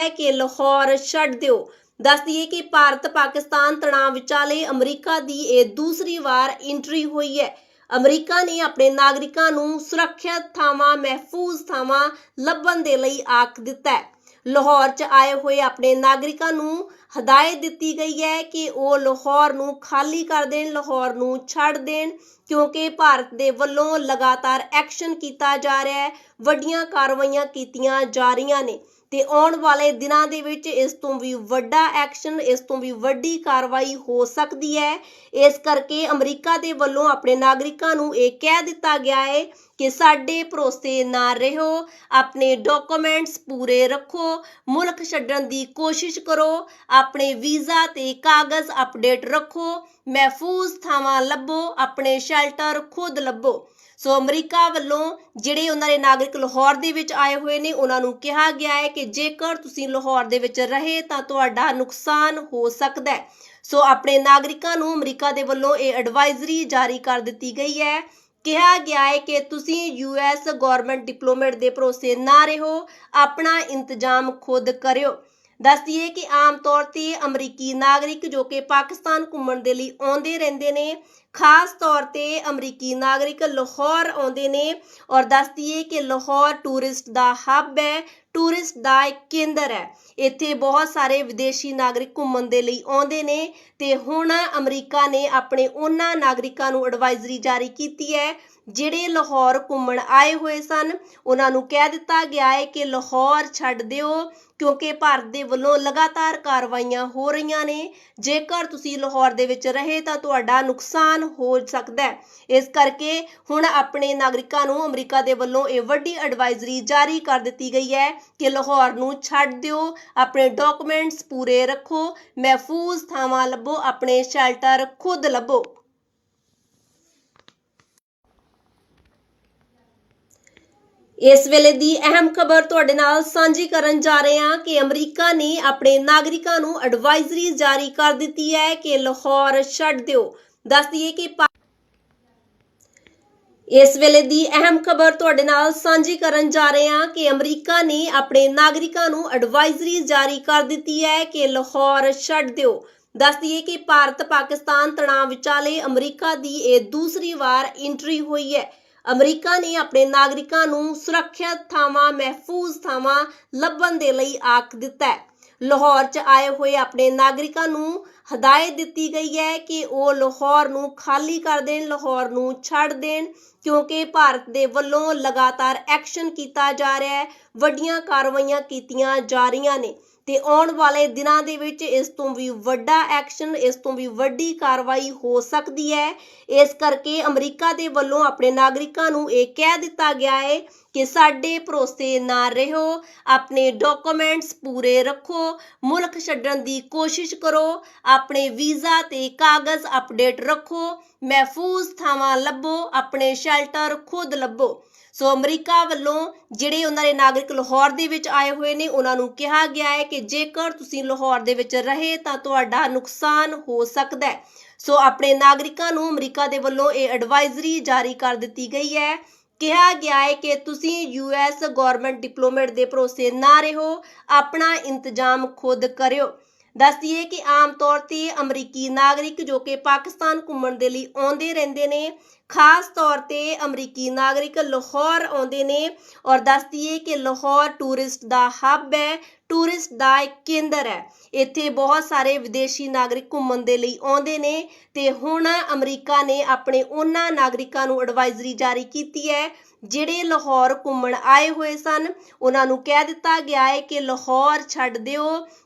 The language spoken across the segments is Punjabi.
ਹੈ ਕਿ ਲਾਹੌਰ ਛੱਡ ਦਿਓ। ਦੱਸ ਦਈਏ ਕਿ ਭਾਰਤ ਪਾਕਿਸਤਾਨ ਤਣਾਅ ਵਿਚਾਲੇ ਅਮਰੀਕਾ ਦੀ ਇਹ ਦੂਸਰੀ ਵਾਰ ਐਂਟਰੀ ਹੋਈ ਹੈ। ਅਮਰੀਕਾ ਨੇ ਆਪਣੇ ਨਾਗਰਿਕਾਂ ਨੂੰ ਸੁਰੱਖਿਅਤ ਥਾਵਾਂ, ਮਹਿਫੂਜ਼ ਥਾਵਾਂ ਲੱਭਣ ਦੇ ਲਈ ਆਖ ਦਿੱਤਾ ਹੈ। ਲਾਹੌਰ 'ਚ ਆਏ ਹੋਏ ਆਪਣੇ ਨਾਗਰਿਕਾਂ ਨੂੰ ਹਦਾਇਤ ਦਿੱਤੀ ਗਈ ਹੈ ਕਿ ਉਹ ਲਾਹੌਰ ਨੂੰ ਖਾਲੀ ਕਰ ਦੇਣ, ਲਾਹੌਰ ਨੂੰ ਛੱਡ ਦੇਣ, ਕਿਉਂਕਿ ਭਾਰਤ ਦੇ ਵੱਲੋਂ ਲਗਾਤਾਰ ਐਕਸ਼ਨ ਕੀਤਾ ਜਾ ਰਿਹਾ ਹੈ। ਵੱਡੀਆਂ ਕਾਰਵਾਈਆਂ ਕੀਤੀਆਂ ਜਾ ਰਹੀਆਂ ਨੇ। ਤੇ ਆਉਣ ਵਾਲੇ ਦਿਨਾਂ ਦੇ ਵਿੱਚ ਇਸ ਤੋਂ ਵੀ ਵੱਡਾ ਐਕਸ਼ਨ, ਇਸ ਤੋਂ ਵੀ ਵੱਡੀ ਕਾਰਵਾਈ ਹੋ ਸਕਦੀ ਹੈ। ਇਸ ਕਰਕੇ ਅਮਰੀਕਾ ਦੇ ਵੱਲੋਂ ਆਪਣੇ ਨਾਗਰਿਕਾਂ ਨੂੰ ਇਹ ਕਹਿ ਦਿੱਤਾ ਗਿਆ ਹੈ ਕਿ ਸਾਡੇ ਭਰੋਸੇ ਨਾ ਰਹੋ, ਆਪਣੇ ਡਾਕੂਮੈਂਟਸ ਪੂਰੇ ਰੱਖੋ, ਮੁਲਕ ਛੱਡਣ ਦੀ ਕੋਸ਼ਿਸ਼ ਕਰੋ, ਆਪਣੇ ਵੀਜ਼ਾ ਤੇ ਕਾਗਜ਼ ਅਪਡੇਟ ਰੱਖੋ, ਮਹਿਫੂਜ਼ ਥਾਵਾਂ ਲੱਭੋ, ਆਪਣੇ ਸ਼ੈਲਟਰ ਖੁਦ ਲੱਭੋ। ਸੋ ਅਮਰੀਕਾ ਵੱਲੋਂ ਜਿਹੜੇ ਉਹਨਾਂ ਦੇ ਨਾਗਰਿਕ ਲਾਹੌਰ ਦੇ ਵਿੱਚ ਆਏ ਹੋਏ ਨੇ, ਉਹਨਾਂ ਨੂੰ ਕਿਹਾ ਗਿਆ ਹੈ ਕਿ ਜੇਕਰ ਤੁਸੀਂ ਲਾਹੌਰ ਦੇ ਵਿੱਚ ਰਹੇ ਤਾਂ ਤੁਹਾਡਾ ਨੁਕਸਾਨ ਹੋ ਸਕਦਾ ਹੈ। ਸੋ ਆਪਣੇ ਨਾਗਰਿਕਾਂ ਨੂੰ ਅਮਰੀਕਾ ਦੇ ਵੱਲੋਂ ਇਹ ਐਡਵਾਈਜ਼ਰੀ ਜਾਰੀ ਕਰ ਦਿੱਤੀ ਗਈ ਹੈ ਕਿਹਾ ਗਿਆ ਹੈ ਕਿ ਤੁਸੀਂ ਯੂਐਸ ਗਵਰਨਮੈਂਟ ਡਿਪਲੋਮੇਟ ਦੇ ਭਰੋਸੇ ਨਾ ਰਹੋ, ਆਪਣਾ ਇੰਤਜ਼ਾਮ ਖੁਦ ਕਰਿਓ। ਦੱਸਦੀਏ ਕਿ ਆਮ ਤੌਰ ਤੇ ਅਮਰੀਕੀ ਨਾਗਰਿਕ ਜੋ ਕਿ ਪਾਕਿਸਤਾਨ ਘੁੰਮਣ ਦੇ ਲਈ ਆਉਂਦੇ ਰਹਿੰਦੇ ਨੇ ਖਾਸ ਤੌਰ ਤੇ ਅਮਰੀਕੀ ਨਾਗਰਿਕ ਲਾਹੌਰ ਆਉਂਦੇ ਨੇ ਔਰ ਦੱਸਦੀਏ ਕਿ ਲਾਹੌਰ ਟੂਰਿਸਟ ਦਾ ਹੱਬ ਹੈ, ਟੂਰਿਸਟ ਦਾ ਇੱਕ ਕੇਂਦਰ ਹੈ। ਇੱਥੇ ਬਹੁਤ ਸਾਰੇ ਵਿਦੇਸ਼ੀ ਨਾਗਰਿਕ ਘੁੰਮਣ ਦੇ ਲਈ ਆਉਂਦੇ ਨੇ ਤੇ ਹੁਣ ਅਮਰੀਕਾ ਨੇ ਆਪਣੇ ਉਹਨਾਂ ਨਾਗਰਿਕਾਂ ਨੂੰ ਐਡਵਾਈਜ਼ਰੀ ਜਾਰੀ ਕੀਤੀ ਹੈ, ਜਿਹੜੇ ਲਾਹੌਰ ਘੁੰਮਣ ਆਏ ਹੋਏ ਸਨ। ਉਹਨਾਂ ਨੂੰ ਕਹਿ ਦਿੱਤਾ ਗਿਆ ਹੈ ਕਿ ਲਾਹੌਰ ਛੱਡ ਦਿਓ, ਕਿਉਂਕਿ ਭਾਰਤ ਦੇ ਵੱਲੋਂ ਲਗਾਤਾਰ ਕਾਰਵਾਈਆਂ ਹੋ ਰਹੀਆਂ ਨੇ। ਜੇਕਰ ਤੁਸੀਂ ਲਾਹੌਰ ਦੇ ਵਿੱਚ ਰਹੇ ਤਾਂ ਤੁਹਾਡਾ ਨੁਕਸਾਨ ਹੋ ਸਕਦਾ ਹੈ। ਇਸ ਕਰਕੇ ਹੁਣ ਆਪਣੇ ਨਾਗਰਿਕਾਂ ਨੂੰ ਅਮਰੀਕਾ ਦੇ ਵੱਲੋਂ ਇਹ ਵੱਡੀ ਐਡਵਾਈਜ਼ਰੀ ਜਾਰੀ ਕਰ ਦਿੱਤੀ ਗਈ ਹੈ ਕਿ ਲਾਹੌਰ ਨੂੰ ਛੱਡ ਦਿਓ। ਆਪਣੇ ਡਾਕੂਮੈਂਟਸ ਪੂਰੇ ਰੱਖੋ। ਮਹਿਫੂਜ਼ ਥਾਵਾਂ ਲੱਭੋ। ਆਪਣੇ ਸ਼ੈਲਟਰ ਖੁਦ ਲੱਭੋ। ਇਸ ਵੇਲੇ ਦੀ ਅਹਿਮ ਖਬਰ ਤੁਹਾਡੇ ਨਾਲ ਸਾਂਝੀ ਕਰਨ ਜਾ ਰਹੇ ਹਾਂ ਕਿ ਅਮਰੀਕਾ ਨੇ ਆਪਣੇ ਨਾਗਰਿਕਾਂ ਨੂੰ ਐਡਵਾਈਜ਼ਰੀ ਜਾਰੀ ਕਰ ਦਿੱਤੀ ਹੈ ਕਿ ਲਾਹੌਰ ਛੱਡ ਦਿਓ। ਦੱਸ ਦਈਏ ਕਿ ਪਾ- ਇਸ ਵੇਲੇ ਦੀ ਅਹਿਮ ਖਬਰ ਤੁਹਾਡੇ ਨਾਲ ਸਾਂਝੀ ਕਰਨ ਜਾ ਰਹੇ ਹਾਂ ਕਿ ਅਮਰੀਕਾ ਨੇ ਆਪਣੇ ਨਾਗਰਿਕਾਂ ਨੂੰ ਐਡਵਾਈਜ਼ਰੀ ਜਾਰੀ ਕਰ ਦਿੱਤੀ ਹੈ ਕਿ ਲਾਹੌਰ ਛੱਡ ਦਿਓ। ਦੱਸ ਦਈਏ ਕਿ ਭਾਰਤ ਪਾਕਿਸਤਾਨ ਤਣਾਅ ਵਿਚਾਲੇ ਅਮਰੀਕਾ ਦੀ ਇਹ ਦੂਸਰੀ ਵਾਰ ਐਂਟਰੀ ਹੋਈ ਹੈ। ਅਮਰੀਕਾ ਨੇ ਆਪਣੇ ਨਾਗਰਿਕਾਂ ਨੂੰ ਸੁਰੱਖਿਅਤ ਥਾਵਾਂ, ਮਹਿਫੂਜ਼ ਥਾਵਾਂ ਲੱਭਣ ਦੇ ਲਈ ਆਖ ਦਿੱਤਾ ਹੈ। ਲਾਹੌਰ 'ਚ ਆਏ ਹੋਏ ਆਪਣੇ ਨਾਗਰਿਕਾਂ ਨੂੰ ਹਦਾਇਤ ਦਿੱਤੀ ਗਈ ਹੈ ਕਿ ਉਹ ਲਾਹੌਰ ਨੂੰ ਖਾਲੀ ਕਰ ਦੇਣ, ਲਾਹੌਰ ਨੂੰ ਛੱਡ ਦੇਣ, ਕਿਉਂਕਿ ਭਾਰਤ ਦੇ ਵੱਲੋਂ ਲਗਾਤਾਰ ਐਕਸ਼ਨ ਕੀਤਾ ਜਾ ਰਿਹਾ ਹੈ, ਵੱਡੀਆਂ ਕਾਰਵਾਈਆਂ ਕੀਤੀਆਂ ਜਾ ਰਹੀਆਂ ਨੇ। ਤੇ ਆਉਣ ਵਾਲੇ ਦਿਨਾਂ ਦੇ ਵਿੱਚ ਇਸ ਤੋਂ ਵੀ ਵੱਡਾ ਐਕਸ਼ਨ, ਇਸ ਤੋਂ ਵੀ ਵੱਡੀ ਕਾਰਵਾਈ ਹੋ ਸਕਦੀ ਹੈ। ਇਸ ਕਰਕੇ ਅਮਰੀਕਾ ਦੇ ਵੱਲੋਂ ਆਪਣੇ ਨਾਗਰਿਕਾਂ ਨੂੰ ਇਹ ਕਹਿ ਦਿੱਤਾ ਗਿਆ ਹੈ ਕਿ ਸਾਡੇ ਭਰੋਸੇ ਨਾ ਰਹੋ, ਆਪਣੇ ਡਾਕੂਮੈਂਟਸ ਪੂਰੇ ਰੱਖੋ, ਮੁਲਕ ਛੱਡਣ ਦੀ ਕੋਸ਼ਿਸ਼ ਕਰੋ, ਆਪਣੇ ਵੀਜ਼ਾ ਤੇ ਕਾਗਜ਼ ਅਪਡੇਟ ਰੱਖੋ, ਮਹਿਫੂਜ਼ ਥਾਵਾਂ ਲੱਭੋ, ਆਪਣੇ ਸ਼ੈਲਟਰ ਖੁਦ ਲੱਭੋ। ਸੋ ਅਮਰੀਕਾ ਵੱਲੋਂ ਜਿਹੜੇ ਉਹਨਾਂ ਦੇ ਨਾਗਰਿਕ ਲਾਹੌਰ ਦੇ ਵਿੱਚ ਆਏ ਹੋਏ ਨੇ, ਉਹਨਾਂ ਨੂੰ ਕਿਹਾ ਗਿਆ ਹੈ ਕਿ ਜੇਕਰ ਤੁਸੀਂ ਲਾਹੌਰ ਦੇ ਵਿੱਚ ਰਹੇ ਤਾਂ ਤੁਹਾਡਾ ਨੁਕਸਾਨ ਹੋ ਸਕਦਾ ਹੈ। ਸੋ ਆਪਣੇ ਨਾਗਰਿਕਾਂ ਨੂੰ ਅਮਰੀਕਾ ਦੇ ਵੱਲੋਂ ਇਹ ਐਡਵਾਈਜ਼ਰੀ ਜਾਰੀ ਕਰ ਦਿੱਤੀ ਗਈ ਹੈ। ਕਿਹਾ ਗਿਆ ਹੈ ਕਿ ਤੁਸੀਂ ਯੂਐਸ ਗਵਰਨਮੈਂਟ ਡਿਪਲੋਮੇਟ ਦੇ ਭਰੋਸੇ ਨਾ ਰਹੋ, ਆਪਣਾ ਇੰਤਜ਼ਾਮ ਖੁਦ ਕਰਿਓ। ਦੱਸਦੀਏ ਕਿ ਆਮ ਤੌਰ ਤੇ ਅਮਰੀਕੀ ਨਾਗਰਿਕ ਜੋ ਕਿ ਪਾਕਿਸਤਾਨ ਘੁੰਮਣ ਦੇ ਲਈ ਆਉਂਦੇ ਰਹਿੰਦੇ ਨੇ ਖਾਸ ਤੌਰ ਤੇ ਅਮਰੀਕੀ ਨਾਗਰਿਕ ਲਾਹੌਰ ਆਉਂਦੇ ਨੇ ਔਰ ਦੱਸਦੀਏ ਕਿ ਲਾਹੌਰ ਟੂਰਿਸਟ ਦਾ ਹੱਬ ਹੈ, ਟੂਰਿਸਟ ਦਾ ਇੱਕ ਕੇਂਦਰ ਹੈ। ਇੱਥੇ ਬਹੁਤ ਸਾਰੇ ਵਿਦੇਸ਼ੀ ਨਾਗਰਿਕ ਘੁੰਮਣ ਦੇ ਲਈ ਆਉਂਦੇ ਨੇ ਤੇ ਹੁਣ ਅਮਰੀਕਾ ਨੇ ਆਪਣੇ ਉਹਨਾਂ ਨਾਗਰਿਕਾਂ ਨੂੰ ਐਡਵਾਈਜ਼ਰੀ ਜਾਰੀ ਕੀਤੀ ਹੈ ਜਿਹੜੇ ਲਾਹੌਰ ਘੁੰਮਣ ਆਏ ਹੋਏ ਸਨ, ਉਹਨਾਂ ਨੂੰ ਕਹਿ ਦਿੱਤਾ ਗਿਆ ਹੈ ਕਿ ਲਾਹੌਰ ਛੱਡ ਦਿਓ,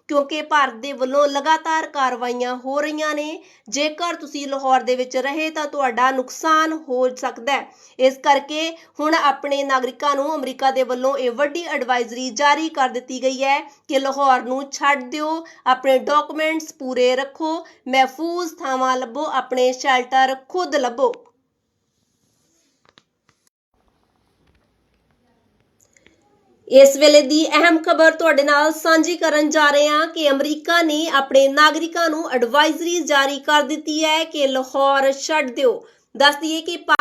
ਕਿਉਂਕਿ ਭਾਰਤ ਦੇ ਵੱਲੋਂ ਲਗਾਤਾਰ ਕਾਰਵਾਈਆਂ ਹੋ ਰਹੀਆਂ ਨੇ। ਜੇਕਰ ਤੁਸੀਂ ਲਾਹੌਰ ਦੇ ਵਿੱਚ ਰਹੇ ਤਾਂ ਤੁਹਾਡਾ ਨੁਕਸਾਨ ਹੋ ਸਕਦਾ ਹੈ। ਇਸ ਕਰਕੇ ਹੁਣ ਆਪਣੇ ਨਾਗਰਿਕਾਂ ਨੂੰ ਅਮਰੀਕਾ ਦੇ ਵੱਲੋਂ ਇਹ ਵੱਡੀ ਐਡਵਾਈਜ਼ਰੀ ਜਾਰੀ ਕਰ ਦਿੱਤੀ ਗਈ ਹੈ ਕਿ ਲਾਹੌਰ ਨੂੰ ਛੱਡ ਦਿਓ, ਆਪਣੇ ਡਾਕੂਮੈਂਟਸ ਪੂਰੇ ਰੱਖੋ, ਮਹਿਫੂਜ਼ ਥਾਵਾਂ ਲੱਭੋ, ਆਪਣੇ ਸ਼ੈਲਟਰ ਖੁਦ ਲੱਭੋ। ਇਸ ਵੇਲੇ ਦੀ ਅਹਿਮ ਖਬਰ ਤੁਹਾਡੇ ਨਾਲ ਸਾਂਝੀ ਕਰਨ ਜਾ ਰਹੇ ਹਾਂ ਕਿ ਅਮਰੀਕਾ ਨੇ ਆਪਣੇ ਨਾਗਰਿਕਾਂ ਨੂੰ ਐਡਵਾਈਜ਼ਰੀ ਜਾਰੀ ਕਰ ਦਿੱਤੀ ਹੈ ਕਿ ਲਾਹੌਰ ਛੱਡ ਦਿਓ। ਦੱਸ ਦਈਏ ਕਿ ਪਾ-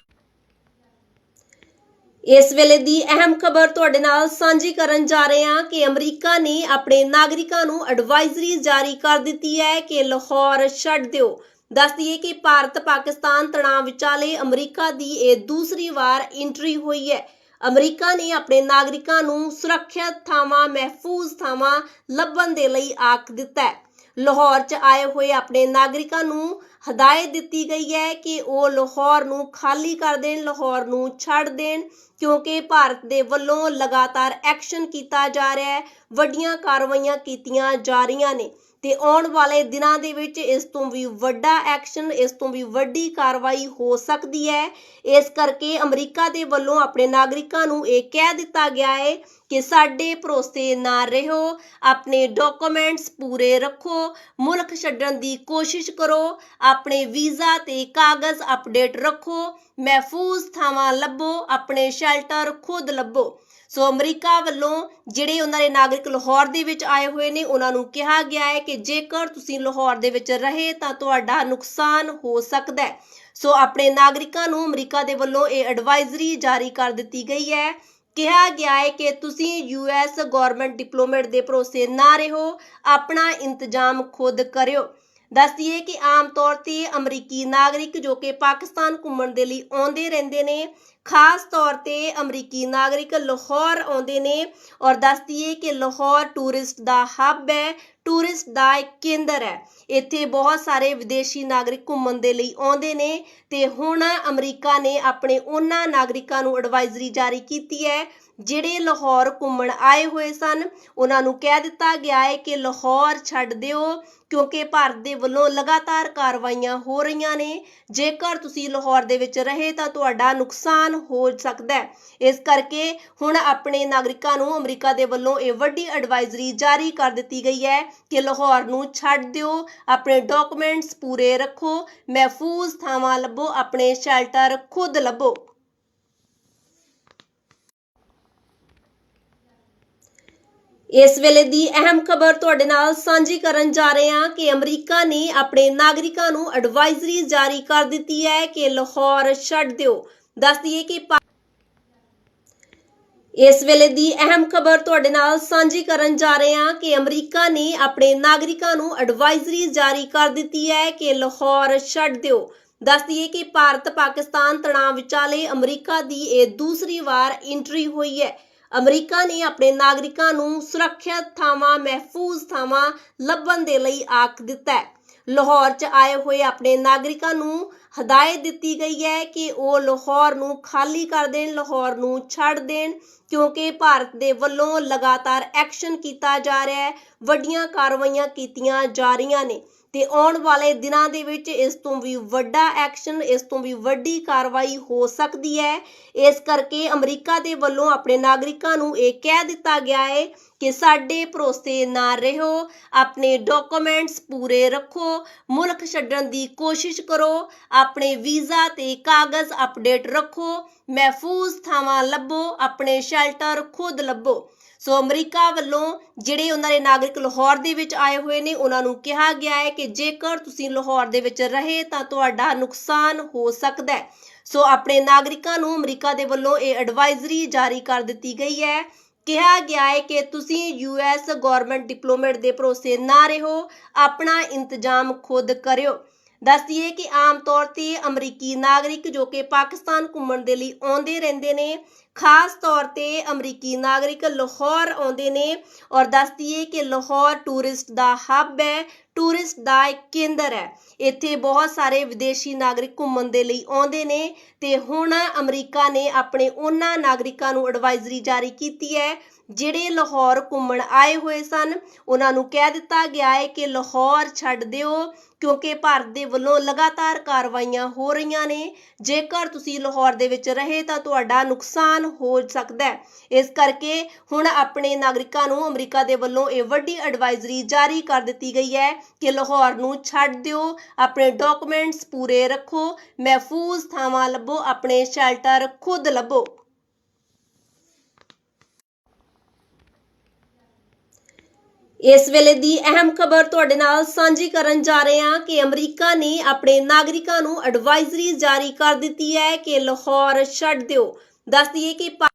ਇਸ ਵੇਲੇ ਦੀ ਅਹਿਮ ਖਬਰ ਤੁਹਾਡੇ ਨਾਲ ਸਾਂਝੀ ਕਰਨ ਜਾ ਰਹੇ ਹਾਂ ਕਿ ਅਮਰੀਕਾ ਨੇ ਆਪਣੇ ਨਾਗਰਿਕਾਂ ਨੂੰ ਐਡਵਾਈਜ਼ਰੀ ਜਾਰੀ ਕਰ ਦਿੱਤੀ ਹੈ ਕਿ ਲਾਹੌਰ ਛੱਡ ਦਿਓ। ਦੱਸ ਦਈਏ ਕਿ ਭਾਰਤ ਪਾਕਿਸਤਾਨ ਤਣਾਅ ਵਿਚਾਲੇ ਅਮਰੀਕਾ ਦੀ ਇਹ ਦੂਸਰੀ ਵਾਰ ਐਂਟਰੀ ਹੋਈ ਹੈ। ਅਮਰੀਕਾ ਨੇ ਆਪਣੇ ਨਾਗਰਿਕਾਂ ਨੂੰ ਸੁਰੱਖਿਅਤ ਥਾਵਾਂ, ਮਹਿਫੂਜ਼ ਥਾਵਾਂ ਲੱਭਣ ਦੇ ਲਈ ਆਖ ਦਿੱਤਾ ਹੈ। ਲਾਹੌਰ 'ਚ ਆਏ ਹੋਏ ਆਪਣੇ ਨਾਗਰਿਕਾਂ ਨੂੰ ਹਦਾਇਤ ਦਿੱਤੀ ਗਈ ਹੈ ਕਿ ਉਹ ਲਾਹੌਰ ਨੂੰ ਖਾਲੀ ਕਰ ਦੇਣ, ਲਾਹੌਰ ਨੂੰ ਛੱਡ ਦੇਣ, ਕਿਉਂਕਿ ਭਾਰਤ ਦੇ ਵੱਲੋਂ ਲਗਾਤਾਰ ਐਕਸ਼ਨ ਕੀਤਾ ਜਾ ਰਿਹਾ ਹੈ। ਵੱਡੀਆਂ ਕਾਰਵਾਈਆਂ ਕੀਤੀਆਂ ਜਾ ਰਹੀਆਂ ਨੇ। ਤੇ ਆਉਣ ਵਾਲੇ ਦਿਨਾਂ ਦੇ ਵਿੱਚ ਇਸ ਤੋਂ ਵੀ ਵੱਡਾ ਐਕਸ਼ਨ, ਇਸ ਤੋਂ ਵੀ ਵੱਡੀ ਕਾਰਵਾਈ ਹੋ ਸਕਦੀ ਹੈ। ਇਸ ਕਰਕੇ ਅਮਰੀਕਾ ਦੇ ਵੱਲੋਂ ਆਪਣੇ ਨਾਗਰਿਕਾਂ ਨੂੰ ਇਹ ਕਹਿ ਦਿੱਤਾ ਗਿਆ ਹੈ ਕਿ ਸਾਡੇ ਭਰੋਸੇ ਨਾ ਰਹੋ, ਆਪਣੇ ਡਾਕੂਮੈਂਟਸ ਪੂਰੇ ਰੱਖੋ, ਮੁਲਕ ਛੱਡਣ ਦੀ ਕੋਸ਼ਿਸ਼ ਕਰੋ, ਆਪਣੇ ਵੀਜ਼ਾ ਤੇ ਕਾਗਜ਼ ਅਪਡੇਟ ਰੱਖੋ, ਮਹਿਫੂਜ਼ ਥਾਵਾਂ ਲੱਭੋ, ਆਪਣੇ ਸ਼ੈਲਟਰ ਖੁਦ ਲੱਭੋ। ਸੋ ਅਮਰੀਕਾ ਵੱਲੋਂ ਜਿਹੜੇ ਉਹਨਾਂ ਦੇ ਨਾਗਰਿਕ ਲਾਹੌਰ ਦੇ ਵਿੱਚ ਆਏ ਹੋਏ ਨੇ, ਉਹਨਾਂ ਨੂੰ ਕਿਹਾ ਗਿਆ ਹੈ ਕਿ ਜੇਕਰ ਤੁਸੀਂ ਲਾਹੌਰ ਦੇ ਵਿੱਚ ਰਹੇ ਤਾਂ ਤੁਹਾਡਾ ਨੁਕਸਾਨ ਹੋ ਸਕਦਾ ਹੈ। ਸੋ ਆਪਣੇ ਨਾਗਰਿਕਾਂ ਨੂੰ ਅਮਰੀਕਾ ਦੇ ਵੱਲੋਂ ਇਹ ਐਡਵਾਈਜ਼ਰੀ ਜਾਰੀ ਕਰ ਦਿੱਤੀ ਗਈ ਹੈ। ਕਿਹਾ ਗਿਆ ਹੈ ਕਿ ਤੁਸੀਂ ਯੂਐਸ ਗਵਰਨਮੈਂਟ ਡਿਪਲੋਮੇਟ ਦੇ ਭਰੋਸੇ ਨਾ ਰਹੋ, ਆਪਣਾ ਇੰਤਜ਼ਾਮ ਖੁਦ ਕਰਿਓ। ਦੱਸਦੀਏ ਕਿ ਆਮ ਤੌਰ ਤੇ ਅਮਰੀਕੀ ਨਾਗਰਿਕ ਜੋ ਕਿ ਪਾਕਿਸਤਾਨ ਘੁੰਮਣ ਦੇ ਲਈ ਆਉਂਦੇ ਰਹਿੰਦੇ ਨੇ ਖਾਸ ਤੌਰ ਤੇ ਅਮਰੀਕੀ ਨਾਗਰਿਕ ਲਾਹੌਰ ਆਉਂਦੇ ਨੇ ਔਰ ਦੱਸ ਦਈਏ ਕਿ ਲਾਹੌਰ ਟੂਰਿਸਟ ਦਾ ਹੱਬ ਹੈ, ਟੂਰਿਸਟ ਦਾ ਇੱਕ ਕੇਂਦਰ ਹੈ। ਇੱਥੇ ਬਹੁਤ ਸਾਰੇ ਵਿਦੇਸ਼ੀ ਨਾਗਰਿਕ ਘੁੰਮਣ ਦੇ ਲਈ ਆਉਂਦੇ ਨੇ ਤੇ ਹੁਣ ਅਮਰੀਕਾ ਨੇ ਆਪਣੇ ਉਹਨਾਂ ਨਾਗਰਿਕਾਂ ਨੂੰ ਐਡਵਾਈਜ਼ਰੀ ਜਾਰੀ ਕੀਤੀ ਹੈ ਜਿਹੜੇ ਲਾਹੌਰ ਘੁੰਮਣ ਆਏ ਹੋਏ ਸਨ, ਉਹਨਾਂ ਨੂੰ ਕਹਿ ਦਿੱਤਾ ਗਿਆ ਹੈ ਕਿ ਲਾਹੌਰ ਛੱਡ ਦਿਓ, ਕਿਉਂਕਿ ਭਾਰਤ ਦੇ ਵੱਲੋਂ ਲਗਾਤਾਰ ਕਾਰਵਾਈਆਂ ਹੋ ਰਹੀਆਂ ਨੇ। ਜੇਕਰ ਤੁਸੀਂ ਲਾਹੌਰ ਦੇ ਵਿੱਚ ਰਹੇ ਤਾਂ ਤੁਹਾਡਾ ਨੁਕਸਾਨ ਹੋ ਸਕਦਾ ਹੈ। ਇਸ ਕਰਕੇ ਹੁਣ ਆਪਣੇ ਨਾਗਰਿਕਾਂ ਨੂੰ ਅਮਰੀਕਾ ਦੇ ਵੱਲੋਂ ਇਹ ਵੱਡੀ ਐਡਵਾਈਜ਼ਰੀ ਜਾਰੀ ਕਰ ਦਿੱਤੀ ਗਈ ਹੈ ਕਿ ਲਾਹੌਰ ਨੂੰ ਛੱਡ ਦਿਓ। ਆਪਣੇ ਡਾਕੂਮੈਂਟਸ ਪੂਰੇ ਰੱਖੋ, ਮਹਿਫੂਜ਼ ਥਾਵਾਂ ਲੱਭੋ, ਆਪਣੇ ਸ਼ੈਲਟਰ ਖੁਦ ਲੱਭੋ। ਇਸ ਵੇਲੇ ਦੀ ਅਹਿਮ ਖਬਰ ਤੁਹਾਡੇ ਨਾਲ ਸਾਂਝੀ ਕਰਨ ਜਾ ਰਹੇ ਹਾਂ ਕਿ ਅਮਰੀਕਾ ਨੇ ਆਪਣੇ ਨਾਗਰਿਕਾਂ ਨੂੰ ਐਡਵਾਈਜ਼ਰੀ ਜਾਰੀ ਕਰ ਦਿੱਤੀ ਹੈ ਕਿ ਲਾਹੌਰ ਛੱਡ ਦਿਓ। ਦੱਸ ਦਈਏ ਕਿ ਪਾ- ਇਸ ਵੇਲੇ ਦੀ ਅਹਿਮ ਖਬਰ ਤੁਹਾਡੇ ਨਾਲ ਸਾਂਝੀ ਕਰਨ ਜਾ ਰਹੇ ਹਾਂ ਕਿ ਅਮਰੀਕਾ ਨੇ ਆਪਣੇ ਨਾਗਰਿਕਾਂ ਨੂੰ ਐਡਵਾਈਜ਼ਰੀ ਜਾਰੀ ਕਰ ਦਿੱਤੀ ਹੈ ਕਿ ਲਾਹੌਰ ਛੱਡ ਦਿਓ। ਦੱਸ ਦਈਏ ਕਿ ਭਾਰਤ ਪਾਕਿਸਤਾਨ ਤਣਾਅ ਵਿਚਾਲੇ ਅਮਰੀਕਾ ਦੀ ਇਹ ਦੂਸਰੀ ਵਾਰ ਐਂਟਰੀ ਹੋਈ ਹੈ। ਅਮਰੀਕਾ ਨੇ ਆਪਣੇ ਨਾਗਰਿਕਾਂ ਨੂੰ ਸੁਰੱਖਿਅਤ ਥਾਵਾਂ, ਮਹਿਫੂਜ਼ ਥਾਵਾਂ ਲੱਭਣ ਦੇ ਲਈ ਆਖ ਦਿੱਤਾ ਹੈ। ਲਾਹੌਰ 'ਚ ਆਏ ਹੋਏ ਆਪਣੇ ਨਾਗਰਿਕਾਂ ਨੂੰ ਹਦਾਇਤ ਦਿੱਤੀ ਗਈ ਹੈ ਕਿ ਉਹ ਲਾਹੌਰ ਨੂੰ ਖਾਲੀ ਕਰ ਦੇਣ, ਲਾਹੌਰ ਨੂੰ ਛੱਡ ਦੇਣ, ਕਿਉਂਕਿ ਭਾਰਤ ਦੇ ਵੱਲੋਂ ਲਗਾਤਾਰ ਐਕਸ਼ਨ ਕੀਤਾ ਜਾ ਰਿਹਾ ਹੈ। ਵੱਡੀਆਂ ਕਾਰਵਾਈਆਂ ਕੀਤੀਆਂ ਜਾ ਰਹੀਆਂ ਨੇ। ਤੇ ਆਉਣ ਵਾਲੇ ਦਿਨਾਂ ਦੇ ਵਿੱਚ ਇਸ ਤੋਂ ਵੀ ਵੱਡਾ ਐਕਸ਼ਨ, ਇਸ ਤੋਂ ਵੀ ਵੱਡੀ ਕਾਰਵਾਈ ਹੋ ਸਕਦੀ ਹੈ। ਇਸ ਕਰਕੇ ਅਮਰੀਕਾ ਦੇ ਵੱਲੋਂ ਆਪਣੇ ਨਾਗਰਿਕਾਂ ਨੂੰ ਇਹ ਕਹਿ ਦਿੱਤਾ ਗਿਆ ਹੈ ਕਿ ਸਾਡੇ ਭਰੋਸੇ ਨਾ ਰਹੋ, ਆਪਣੇ ਡਾਕੂਮੈਂਟਸ ਪੂਰੇ ਰੱਖੋ, ਮੁਲਕ ਛੱਡਣ ਦੀ ਕੋਸ਼ਿਸ਼ ਕਰੋ, ਆਪਣੇ ਵੀਜ਼ਾ ਤੇ ਕਾਗਜ਼ ਅਪਡੇਟ ਰੱਖੋ, ਮਹਿਫੂਜ਼ ਥਾਵਾਂ ਲੱਭੋ, ਆਪਣੇ ਸ਼ੈਲਟਰ ਖੁਦ ਲੱਭੋ। ਸੋ ਅਮਰੀਕਾ ਵੱਲੋਂ ਜਿਹੜੇ ਉਹਨਾਂ ਦੇ ਨਾਗਰਿਕ ਲਾਹੌਰ ਦੇ ਵਿੱਚ ਆਏ ਹੋਏ ਨੇ, ਉਹਨਾਂ ਨੂੰ ਕਿਹਾ ਗਿਆ ਹੈ ਕਿ ਜੇਕਰ ਤੁਸੀਂ ਲਾਹੌਰ ਦੇ ਵਿੱਚ ਰਹੇ ਤਾਂ ਤੁਹਾਡਾ ਨੁਕਸਾਨ ਹੋ ਸਕਦਾ ਹੈ। ਸੋ ਆਪਣੇ ਨਾਗਰਿਕਾਂ ਨੂੰ ਅਮਰੀਕਾ ਦੇ ਵੱਲੋਂ ਇਹ ਐਡਵਾਈਜ਼ਰੀ ਜਾਰੀ ਕਰ ਦਿੱਤੀ ਗਈ ਹੈ। ਕਿਹਾ ਗਿਆ ਹੈ ਕਿ ਤੁਸੀਂ ਯੂਐਸ ਗਵਰਨਮੈਂਟ ਡਿਪਲੋਮੇਟ ਦੇ ਭਰੋਸੇ ਨਾ ਰਹੋ, ਆਪਣਾ ਇੰਤਜ਼ਾਮ ਖੁਦ ਕਰਿਓ। ਦੱਸ ਕਿ ਆਮ ਤੌਰ ਤੇ ਅਮਰੀਕੀ ਨਾਗਰਿਕ ਜੋ ਕਿ ਪਾਕਿਸਤਾਨ ਘੁੰਮਣ ਦੇ ਲਈ ਆਉਂਦੇ ਰਹਿੰਦੇ ਨੇ, ਖਾਸ ਤੌਰ ਤੇ ਅਮਰੀਕੀ ਨਾਗਰਿਕ ਲਾਹੌਰ ਆਉਂਦੇ ਨੇ ਔਰ ਦੱਸਦੀਏ ਕਿ ਲਾਹੌਰ ਟੂਰਿਸਟ ਦਾ ਹੱਬ ਹੈ। ਟੂਰਿਸਟ ਦਾ ਇੱਕ ਕੇਂਦਰ ਹੈ। ਇੱਥੇ ਬਹੁਤ ਸਾਰੇ ਵਿਦੇਸ਼ੀ ਨਾਗਰਿਕ ਘੁੰਮਣ ਦੇ ਲਈ ਆਉਂਦੇ ਨੇ ਤੇ ਹੁਣ ਅਮਰੀਕਾ ਨੇ ਆਪਣੇ ਉਹਨਾਂ ਨਾਗਰਿਕਾਂ ਨੂੰ ਐਡਵਾਈਜ਼ਰੀ ਜਾਰੀ ਕੀਤੀ ਹੈ। ਜਿਹੜੇ ਲਾਹੌਰ ਘੁੰਮਣ ਆਏ ਹੋਏ ਸਨ, ਉਹਨਾਂ ਨੂੰ ਕਹਿ ਦਿੱਤਾ ਗਿਆ ਹੈ ਕਿ ਲਾਹੌਰ ਛੱਡ ਦਿਓ, ਕਿਉਂਕਿ ਭਾਰਤ ਦੇ ਵੱਲੋਂ ਲਗਾਤਾਰ ਕਾਰਵਾਈਆਂ ਹੋ ਰਹੀਆਂ ਨੇ। ਜੇਕਰ ਤੁਸੀਂ ਲਾਹੌਰ ਦੇ ਵਿੱਚ ਰਹੇ ਤਾਂ ਤੁਹਾਡਾ ਨੁਕਸਾਨ ਹੋ ਸਕਦਾ ਹੈ। ਇਸ ਕਰਕੇ ਹੁਣ ਆਪਣੇ ਨਾਗਰਿਕਾਂ ਨੂੰ ਅਮਰੀਕਾ ਦੇ ਵੱਲੋਂ ਇਹ ਵੱਡੀ ਐਡਵਾਈਜ਼ਰੀ ਜਾਰੀ ਕਰ ਦਿੱਤੀ ਗਈ ਹੈ ਕਿ ਲਾਹੌਰ ਨੂੰ ਛੱਡ ਦਿਓ। ਆਪਣੇ ਡਾਕੂਮੈਂਟਸ ਪੂਰੇ ਰੱਖੋ, ਮਹਿਫੂਜ਼ ਥਾਵਾਂ ਲੱਭੋ, ਆਪਣੇ ਸ਼ੈਲਟਰ ਖੁਦ ਲੱਭੋ। ਇਸ ਵੇਲੇ ਦੀ ਅਹਿਮ ਖਬਰ ਤੁਹਾਡੇ ਨਾਲ ਸਾਂਝੀ ਕਰਨ ਜਾ ਰਹੇ ਹਾਂ ਕਿ ਅਮਰੀਕਾ ਨੇ ਆਪਣੇ ਨਾਗਰਿਕਾਂ ਨੂੰ ਐਡਵਾਈਜ਼ਰੀ ਜਾਰੀ ਕਰ ਦਿੱਤੀ ਹੈ ਕਿ ਲਾਹੌਰ ਛੱਡ ਦਿਓ। ਦੱਸ ਦਈਏ ਕਿ ਪਾ-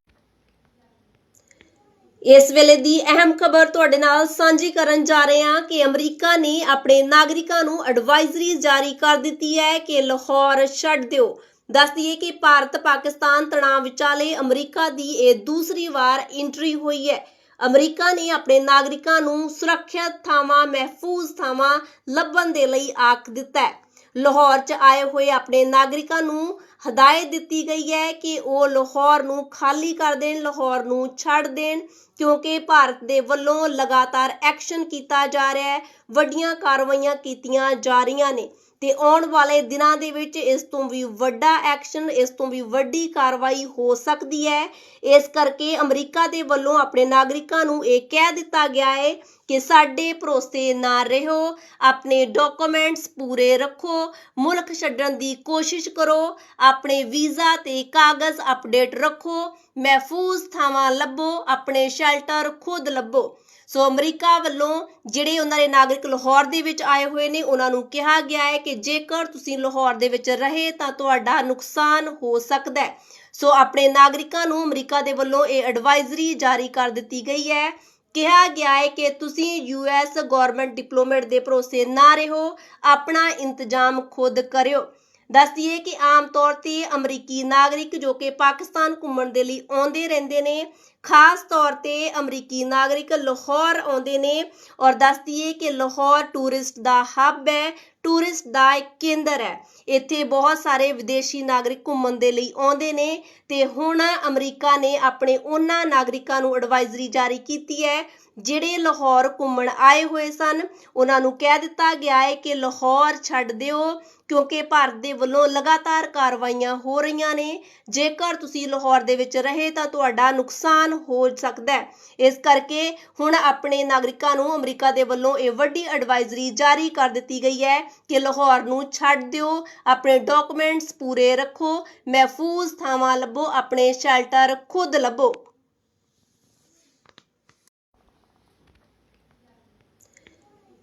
ਇਸ ਵੇਲੇ ਦੀ ਅਹਿਮ ਖਬਰ ਤੁਹਾਡੇ ਨਾਲ ਸਾਂਝੀ ਕਰਨ ਜਾ ਰਹੇ ਹਾਂ ਕਿ ਅਮਰੀਕਾ ਨੇ ਆਪਣੇ ਨਾਗਰਿਕਾਂ ਨੂੰ ਐਡਵਾਈਜ਼ਰੀ ਜਾਰੀ ਕਰ ਦਿੱਤੀ ਹੈ ਕਿ ਲਾਹੌਰ ਛੱਡ ਦਿਓ। ਦੱਸ ਦਈਏ ਕਿ ਭਾਰਤ ਪਾਕਿਸਤਾਨ ਤਣਾਅ ਵਿਚਾਲੇ ਅਮਰੀਕਾ ਦੀ ਇਹ ਦੂਸਰੀ ਵਾਰ ਐਂਟਰੀ ਹੋਈ ਹੈ। ਅਮਰੀਕਾ ਨੇ ਆਪਣੇ ਨਾਗਰਿਕਾਂ ਨੂੰ ਸੁਰੱਖਿਅਤ ਥਾਵਾਂ, ਮਹਿਫੂਜ਼ ਥਾਵਾਂ ਲੱਭਣ ਦੇ ਲਈ ਆਖ ਦਿੱਤਾ ਹੈ। ਲਾਹੌਰ 'ਚ ਆਏ ਹੋਏ ਆਪਣੇ ਨਾਗਰਿਕਾਂ ਨੂੰ ਹਦਾਇਤ ਦਿੱਤੀ ਗਈ ਹੈ ਕਿ ਉਹ ਲਾਹੌਰ ਨੂੰ ਖਾਲੀ ਕਰ ਦੇਣ, ਲਾਹੌਰ ਨੂੰ ਛੱਡ ਦੇਣ, ਕਿਉਂਕਿ ਭਾਰਤ ਦੇ ਵੱਲੋਂ ਲਗਾਤਾਰ ਐਕਸ਼ਨ ਕੀਤਾ ਜਾ ਰਿਹਾ ਹੈ। ਵੱਡੀਆਂ ਕਾਰਵਾਈਆਂ ਕੀਤੀਆਂ ਜਾ ਰਹੀਆਂ ਨੇ। ਤੇ ਆਉਣ ਵਾਲੇ ਦਿਨਾਂ ਦੇ ਵਿੱਚ ਇਸ ਤੋਂ ਵੀ ਵੱਡਾ ਐਕਸ਼ਨ, ਇਸ ਤੋਂ ਵੀ ਵੱਡੀ ਕਾਰਵਾਈ ਹੋ ਸਕਦੀ ਹੈ। ਇਸ ਕਰਕੇ ਅਮਰੀਕਾ ਦੇ ਵੱਲੋਂ ਆਪਣੇ ਨਾਗਰਿਕਾਂ ਨੂੰ ਇਹ ਕਹਿ ਦਿੱਤਾ ਗਿਆ ਹੈ ਕਿ ਸਾਡੇ ਭਰੋਸੇ ਨਾ ਰਹੋ, ਆਪਣੇ ਡਾਕੂਮੈਂਟਸ ਪੂਰੇ ਰੱਖੋ, ਮੁਲਕ ਛੱਡਣ ਦੀ ਕੋਸ਼ਿਸ਼ ਕਰੋ, ਆਪਣੇ ਵੀਜ਼ਾ ਤੇ ਕਾਗਜ਼ ਅਪਡੇਟ ਰੱਖੋ, ਮਹਿਫੂਜ਼ ਥਾਵਾਂ ਲੱਭੋ, ਆਪਣੇ ਸ਼ੈਲਟਰ ਖੁਦ ਲੱਭੋ। ਸੋ ਅਮਰੀਕਾ ਵੱਲੋਂ ਜਿਹੜੇ ਉਹਨਾਂ ਦੇ ਨਾਗਰਿਕ ਲਾਹੌਰ ਦੇ ਵਿੱਚ ਆਏ ਹੋਏ ਨੇ, ਉਹਨਾਂ ਨੂੰ ਕਿਹਾ ਗਿਆ ਹੈ ਕਿ ਜੇਕਰ ਤੁਸੀਂ ਲਾਹੌਰ ਦੇ ਵਿੱਚ ਰਹੇ ਤਾਂ ਤੁਹਾਡਾ ਨੁਕਸਾਨ ਹੋ ਸਕਦਾ ਹੈ। ਸੋ ਆਪਣੇ ਨਾਗਰਿਕਾਂ ਨੂੰ ਅਮਰੀਕਾ ਦੇ ਵੱਲੋਂ ਇਹ ਐਡਵਾਈਜ਼ਰੀ ਜਾਰੀ ਕਰ ਦਿੱਤੀ ਗਈ ਹੈ। ਕਿਹਾ ਗਿਆ ਹੈ ਕਿ ਤੁਸੀਂ ਯੂਐਸ ਗਵਰਨਮੈਂਟ ਡਿਪਲੋਮੇਟ ਦੇ ਭਰੋਸੇ ਨਾ ਰਹੋ, ਆਪਣਾ ਇੰਤਜ਼ਾਮ ਖੁਦ ਕਰਿਓ। ਦੱਸਦੀਏ ਕਿ ਆਮ ਤੌਰ ਤੇ ਅਮਰੀਕੀ ਨਾਗਰਿਕ ਜੋ ਕਿ ਪਾਕਿਸਤਾਨ ਘੁੰਮਣ ਦੇ ਲਈ ਆਉਂਦੇ ਰਹਿੰਦੇ ਨੇ ਖਾਸ ਤੌਰ ਤੇ ਅਮਰੀਕੀ ਨਾਗਰਿਕ ਲਾਹੌਰ ਆਉਂਦੇ ਨੇ ਔਰ ਦੱਸਦੀਏ ਕਿ ਲਾਹੌਰ ਟੂਰਿਸਟ ਦਾ ਹੱਬ ਹੈ। ਟੂਰਿਸਟ ਦਾ ਇੱਕ ਕੇਂਦਰ ਹੈ। ਇੱਥੇ ਬਹੁਤ ਸਾਰੇ ਵਿਦੇਸ਼ੀ ਨਾਗਰਿਕ ਘੁੰਮਣ ਦੇ ਲਈ ਆਉਂਦੇ ਨੇ ਤੇ ਹੁਣ ਅਮਰੀਕਾ ਨੇ ਆਪਣੇ ਉਹਨਾਂ ਨਾਗਰਿਕਾਂ ਨੂੰ ਐਡਵਾਈਜ਼ਰੀ ਜਾਰੀ ਕੀਤੀ ਹੈ, ਜਿਹੜੇ ਲਾਹੌਰ ਘੁੰਮਣ ਆਏ ਹੋਏ ਸਨ। ਉਹਨਾਂ ਨੂੰ ਕਹਿ ਦਿੱਤਾ ਗਿਆ ਹੈ ਕਿ ਲਾਹੌਰ ਛੱਡ ਦਿਓ, ਕਿਉਂਕਿ ਭਾਰਤ ਦੇ ਵੱਲੋਂ ਲਗਾਤਾਰ ਕਾਰਵਾਈਆਂ ਹੋ ਰਹੀਆਂ ਨੇ। ਜੇਕਰ ਤੁਸੀਂ ਲਾਹੌਰ ਦੇ ਵਿੱਚ ਰਹੇ ਤਾਂ ਤੁਹਾਡਾ ਨੁਕਸਾਨ ਹੋ ਸਕਦਾ ਹੈ। ਇਸ ਕਰਕੇ ਹੁਣ ਆਪਣੇ ਨਾਗਰਿਕਾਂ ਨੂੰ ਅਮਰੀਕਾ ਦੇ ਵੱਲੋਂ ਇਹ ਵੱਡੀ ਐਡਵਾਈਜ਼ਰੀ ਜਾਰੀ ਕਰ ਦਿੱਤੀ ਗਈ ਹੈ। ਕਿ ਲਾਹੌਰ ਨੂੰ ਛੱਡ ਦਿਓ, ਆਪਣੇ ਡਾਕੂਮੈਂਟਸ ਪੂਰੇ ਰੱਖੋ, ਮਹਿਫੂਜ਼ ਥਾਵਾਂ ਲੱਭੋ, ਆਪਣੇ ਸ਼ੈਲਟਰ ਖੁਦ ਲੱਭੋ।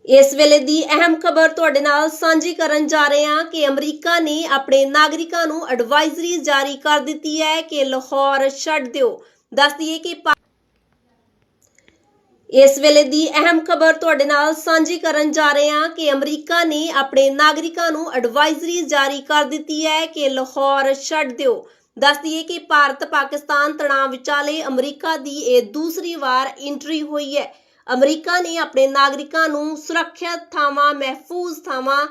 ਇਸ ਵੇਲੇ ਦੀ ਅਹਿਮ ਖਬਰ ਤੁਹਾਡੇ ਨਾਲ ਸਾਂਝੀ ਕਰਨ ਜਾ ਰਹੇ ਹਾਂ ਕਿ ਅਮਰੀਕਾ ਨੇ ਆਪਣੇ ਨਾਗਰਿਕਾਂ ਨੂੰ ਐਡਵਾਈਜ਼ਰੀ ਜਾਰੀ ਕਰ ਦਿੱਤੀ ਹੈ ਕਿ ਲਾਹੌਰ ਛੱਡ ਦਿਓ। ਦੱਸ ਦਈਏ ਕਿ ਇਸ ਵੇਲੇ ਦੀ ਅਹਿਮ ਖਬਰ ਤੁਹਾਡੇ ਨਾਲ ਸਾਂਝੀ ਕਰਨ ਜਾ ਰਹੇ ਹਾਂ ਕਿ ਅਮਰੀਕਾ ਨੇ ਆਪਣੇ ਨਾਗਰਿਕਾਂ ਨੂੰ ਐਡਵਾਈਜ਼ਰੀ ਜਾਰੀ ਕਰ ਦਿੱਤੀ ਹੈ ਕਿ ਲਾਹੌਰ ਛੱਡ ਦਿਓ। ਦੱਸ ਦਈਏ ਕਿ ਭਾਰਤ ਪਾਕਿਸਤਾਨ ਤਣਾਅ ਵਿਚਾਲੇ ਅਮਰੀਕਾ ਦੀ ਇਹ ਦੂਸਰੀ ਵਾਰ ਐਂਟਰੀ ਹੋਈ ਹੈ। ਅਮਰੀਕਾ ਨੇ ਆਪਣੇ ਨਾਗਰਿਕਾਂ ਨੂੰ ਸੁਰੱਖਿਅਤ ਥਾਵਾਂ, ਮਹਿਫੂਜ਼ ਥਾਵਾਂ